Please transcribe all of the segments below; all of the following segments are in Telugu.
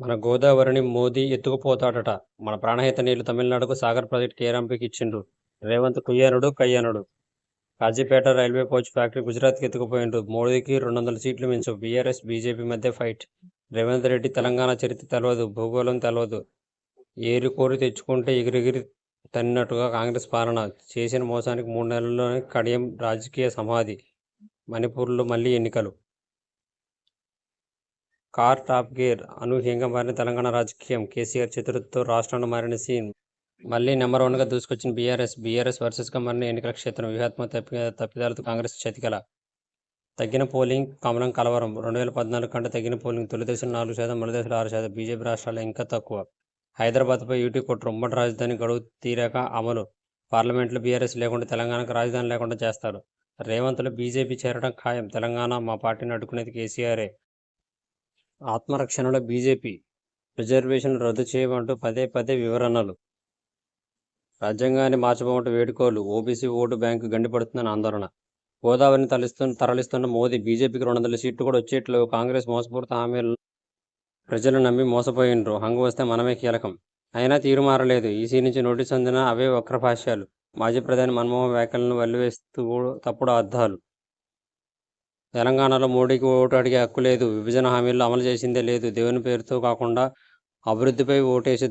మన గోదావరిని మోదీ ఎత్తుకుపోతాడట. మన ప్రాణహిత నీళ్ళు తమిళనాడుకు సాగర్ ప్రాజెక్టు కేరాంపీకి ఇచ్చిండ్రు. రేవంత్ కుయ్యానుడు కయ్యానుడు. కాజీపేట రైల్వే కోచ్ ఫ్యాక్టరీ గుజరాత్కి ఎత్తుకుపోయిండ్రు. మోడీకి రెండు వందల సీట్లు మించు. బీఆర్ఎస్ బీజేపీ మధ్య ఫైట్. రేవంత్ రెడ్డి తెలంగాణ చరిత్ర తెలవదు భూగోళం తెలవదు. ఏరి కోరి తెచ్చుకుంటే ఎగిరెగిరి తన్నినట్టుగా కాంగ్రెస్ పాలన. చేసిన మోసానికి మూడు నెలల్లోనే కడియం రాజకీయ సమాధి. మణిపూర్లో మళ్ళీ ఎన్నికలు. కార్ టాప్ గేర్ అనూహ్యంగా మారిన తెలంగాణ రాజకీయం. కేసీఆర్ చతుర్థతో రాష్ట్రంలో మారిన సీన్ మళ్ళీ నెంబర్ వన్గా దూసుకొచ్చిన బీఆర్ఎస్. బీఆర్ఎస్ వర్సెస్గా మారిన ఎన్నికల క్షేత్రం వ్యూహాత్మక తప్పి తప్పిదాలతో కాంగ్రెస్ చతికల. తగ్గిన పోలింగ్ కమలం కలవరం. రెండు వేల పద్నాలుగు కంటే తగ్గిన పోలింగ్ తొలి దశలు నాలుగు శాతం మలి ఆరు శాతం బీజేపీ రాష్ట్రాలు ఇంకా తక్కువ. హైదరాబాద్పై యూటీ కుట్ర ఉమ్మడి రాజధాని గడువు తీరాక అమలు. పార్లమెంట్లో బీఆర్ఎస్ లేకుండా తెలంగాణకు రాజధాని లేకుండా చేస్తారు రేవంత్లో బీజేపీ చేరడం ఖాయం. తెలంగాణ మా పార్టీని అడ్డుకునేది కేసీఆరే. ఆత్మరక్షణలో బీజేపీ రిజర్వేషన్లు రద్దు చేయమంటూ పదే పదే వివరణలు. రాజ్యాంగాన్ని మార్చబోమంటూ వేడుకోలు. ఓబీసీ ఓటు బ్యాంకు గండిపడుతుందని ఆందోళన. గోదావరిని తరలిస్తు తరలిస్తున్న మోదీ బీజేపీకి రెండు వందల సీట్లు కూడా వచ్చేట్లు కాంగ్రెస్ మోసపూరిత హామీలు ప్రజలు నమ్మి మోసపోయిండ్రు. హంగు వస్తే మనమే కీలకం. అయినా తీరు మారలేదు. ఈసీ నుంచి నోటీస్ అందిన అవే వక్రభాష్యాలు. మాజీ ప్రధాని మన్మోహన్ వ్యాఖ్యలను వల్లివేస్తూ తప్పుడు అర్థాలు. తెలంగాణలో మోడీకి ఓటు అడిగే హక్కు లేదు. విభజన హామీల్లో అమలు చేసిందే లేదు. దేవుని పేరుతో కాకుండా అభివృద్ధిపై ఓటేసి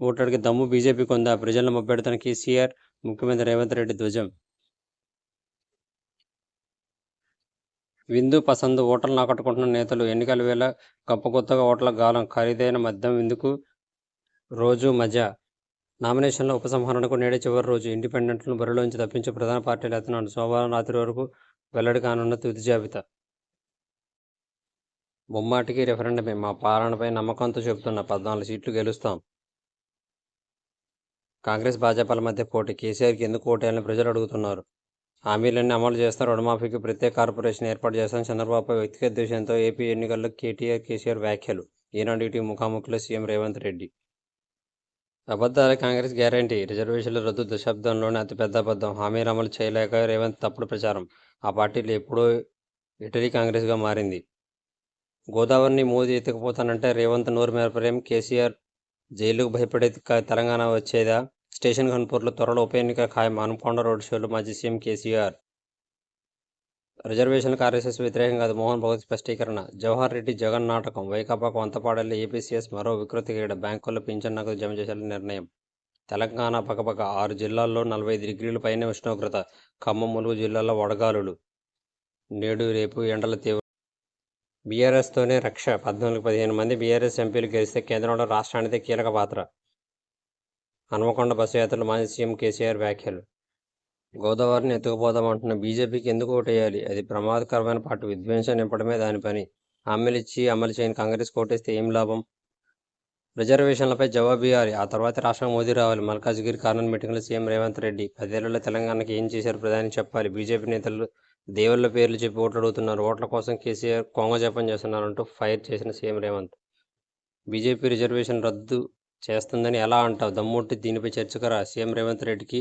ఓటు అడిగే దమ్ము బీజేపీకి ఉందా ప్రజలను మబ్బెడుతున్న కేసీఆర్ ముఖ్యమంత్రి రేవంత్ రెడ్డి ధ్వజం. విందు పసందు ఓటర్లను ఆకట్టుకుంటున్న నేతలు ఎన్నికల వేళ గొప్ప కొత్తగా ఓట్ల గాలం ఖరీదైన మద్యం విందుకు రోజు మజా. నామినేషన్ల ఉపసంహరణకు నేడే చివరి రోజు. ఇండిపెండెంట్లను బరిలోంచి తప్పించే ప్రధాన పార్టీలు ఎత్తనాడు. సోమవారం రాత్రి వరకు వెల్లడి కానున్న తుది జాబితా బొమ్మాటికి రెఫరెండమే. మా పాలనపై నమ్మకంతో చెబుతున్న పద్నాలుగు సీట్లు గెలుస్తాం. కాంగ్రెస్ భాజపాల మధ్య పోటీ. కేసీఆర్కి ఎందుకు ఓటేయాలని ప్రజలు అడుగుతున్నారు. హామీలన్నీ అమలు చేస్తారు రుణమాఫీకి ప్రత్యేక కార్పొరేషన్ ఏర్పాటు చేస్తాం. చంద్రబాబుపై వ్యక్తిగత ద్వేషంతో ఏపీ ఎన్నికల్లో కేటీఆర్ కేసీఆర్ వ్యాఖ్యలు. ఈనాడు ఇటీ ముఖాముఖిలో సీఎం రేవంత్ రెడ్డి? అబద్ధాల కాంగ్రెస్ గ్యారంటీ. రిజర్వేషన్ల రద్దు దశాబ్దంలోనే అతిపెద్ద అబద్ధం. హామీలు అమలు చేయలేక రేవంత్ తప్పుడు ప్రచారం. ఆ పార్టీలు ఎప్పుడో ఇటలీ కాంగ్రెస్గా మారింది. గోదావరిని మోదీ ఎత్తుకుపోతానంటే రేవంత్ నోరు మేరపరేం కేసీఆర్ జైలుకు భయపడే తెలంగాణ వచ్చేదా? స్టేషన్ కన్పూర్లో త్వరలో ఉప ఎన్నిక ఖాయం. హనుమకొండ రోడ్ షోలో మాజీ సీఎం కేసీఆర్ రిజర్వేషన్లకు ఆర్ఎస్ఎస్ వ్యతిరేకం కాదు. మోహన్ భగవత్ స్పష్టీకరణ. జవహర్ రెడ్డి జగన్ నాటకం. వైకాపాకు వంతపాడల్లో ఏపీసీఎస్ మరో వికృతి క్రీడ. బ్యాంకుల్లో పింఛన్ నగదు జమ చేసేలా నిర్ణయం. తెలంగాణ పక్కపక్క ఆరు జిల్లాల్లో నలభై ఐదు డిగ్రీల పైన ఉష్ణోగ్రత. ఖమ్మం ములుగు జిల్లాలో వడగాలులు. నేడు రేపు ఎండల తీవ్ర బీఆర్ఎస్తోనే రక్ష. పద్నాలుగు పదిహేను మంది బీఆర్ఎస్ ఎంపీలు గెలిస్తే కేంద్రంలో రాష్ట్రానిదే కీలక పాత్ర. హనుమకొండ బస్సు యాత్రలు మాజీ సీఎం కేసీఆర్ వ్యాఖ్యలు. గోదావరిని ఎత్తుకుపోదామంటున్న బీజేపీకి ఎందుకు ఓటేయాలి? అది ప్రమాదకరమైన పార్టీ విధ్వంసం నింపడమే దాని పని. హామీలు అమలు చేయని కాంగ్రెస్ కోటేస్తే ఏం లాభం? రిజర్వేషన్లపై జవాబు ఇవ్వాలి ఆ తర్వాత రాష్ట్రం మోదీ రావాలి. మల్కాజ్గిరి కార్నర్ మీటింగ్లో సీఎం రేవంత్ రెడ్డి పదేళ్ళలో తెలంగాణకి ఏం చేశారు ప్రధాని చెప్పాలి. బీజేపీ నేతలు దేవుళ్ళ పేర్లు చెప్పి ఓట్లు అడుగుతున్నారు. ఓట్ల కోసం కేసీఆర్ కొంగ జపం చేస్తున్నారంటూ ఫైర్ చేసిన సీఎం రేవంత్. బీజేపీ రిజర్వేషన్ రద్దు చేస్తుందని ఎలా అంటావు? దమ్ముట్టి దీనిపై చర్చకురా సీఎం రేవంత్ రెడ్డికి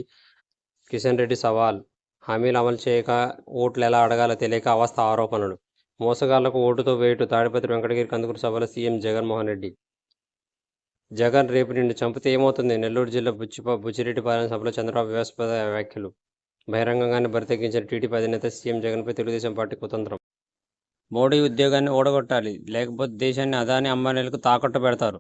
కిషన్ రెడ్డి సవాల్. హామీలు అమలు చేయక ఓట్లు ఎలా అడగాలో తెలియక అవస్థ ఆరోపణలు. మోసగాళ్ళకు ఓటుతో వేటు తాడిపత్రి వెంకటగిరి కందుకూరు సభలో సీఎం జగన్మోహన్ రెడ్డి. జగన్ రేపు నిన్ను చంపితే ఏమవుతుంది? నెల్లూరు జిల్లా బుచ్చిప బుచ్చిరెడ్డిపాలెం సభలో చంద్రబాబు వివాస్పద వ్యాఖ్యలు. బహిరంగంగానే బరితెగించిన టీడీపీ అధినేత సీఎం జగన్పై తెలుగుదేశం పార్టీ కుతంత్రం. మోడీ ఉద్యోగాన్ని ఓడగొట్టాలి. లేకపోతే దేశాన్ని అదాని అంబానీలకు తాకట్టు పెడతారు.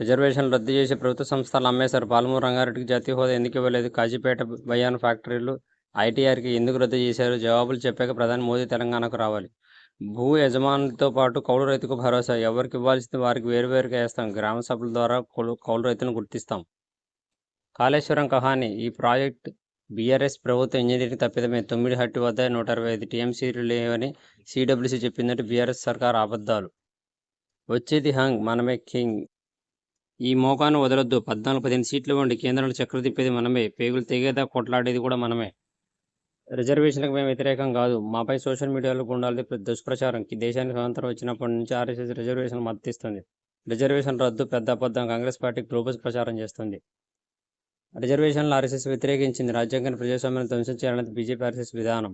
రిజర్వేషన్లు రద్దు చేసి ప్రభుత్వ సంస్థలు అమ్మేశారు. పాలమూరు రంగారెడ్డికి జాతీయ హోదా ఎందుకు ఇవ్వలేదు? కాజీపేట బయ్యాన్ ఫ్యాక్టరీలు ఐటీఆర్కి ఎందుకు రద్దు చేశారు? జవాబులు చెప్పాక ప్రధాని మోదీ తెలంగాణకు రావాలి. భూ యజమానులతో పాటు కౌలు రైతుకు భరోసా ఎవరికి ఇవ్వాల్సింది? వారికి వేరువేరుగా వేస్తాం. గ్రామ సభల ద్వారా కౌలు కౌలు రైతులను గుర్తిస్తాం. కాళేశ్వరం కహాని ఈ ప్రాజెక్ట్ బీఆర్ఎస్ ప్రభుత్వ ఇంజనీరింగ్ తప్పిదమే. తొమ్మిది హట్టి వద్ద నూట అరవై ఐదు టీఎంసీలు లేవని సిడబ్ల్యూసీ చెప్పిందంటే బీఆర్ఎస్ సర్కార్ అబద్ధాలు. వచ్చేది హంగ్ మనమే కింగ్. ఈ మోకాను వదలొద్దు. పద్నాలుగు పదిహేను సీట్లు ఉండి కేంద్రంలో చక్ర తిప్పేది మనమే. పేగులు తెగేదా కొట్లాడేది కూడా మనమే. రిజర్వేషన్లకు మేము వ్యతిరేకం కాదు. మాపై సోషల్ మీడియాలో గుండాలది దుష్ప్రచారం. దేశానికి స్వతంత్రం వచ్చినప్పటి నుంచి ఆర్ఎస్ఎస్ రిజర్వేషన్ మద్దతిస్తుంది. రిజర్వేషన్ రద్దు పెద్ద అబద్ధం కాంగ్రెస్ పార్టీ గ్లోబల్ ప్రచారం చేస్తుంది. రిజర్వేషన్లు ఆర్ఎస్ఎస్ వ్యతిరేకించింది. రాజ్యాంగాన్ని ప్రజాస్వామ్యాన్ని ధ్వంసం చేయాలన్నది బీజేపీ ఆర్ఎస్ఎస్ విధానం.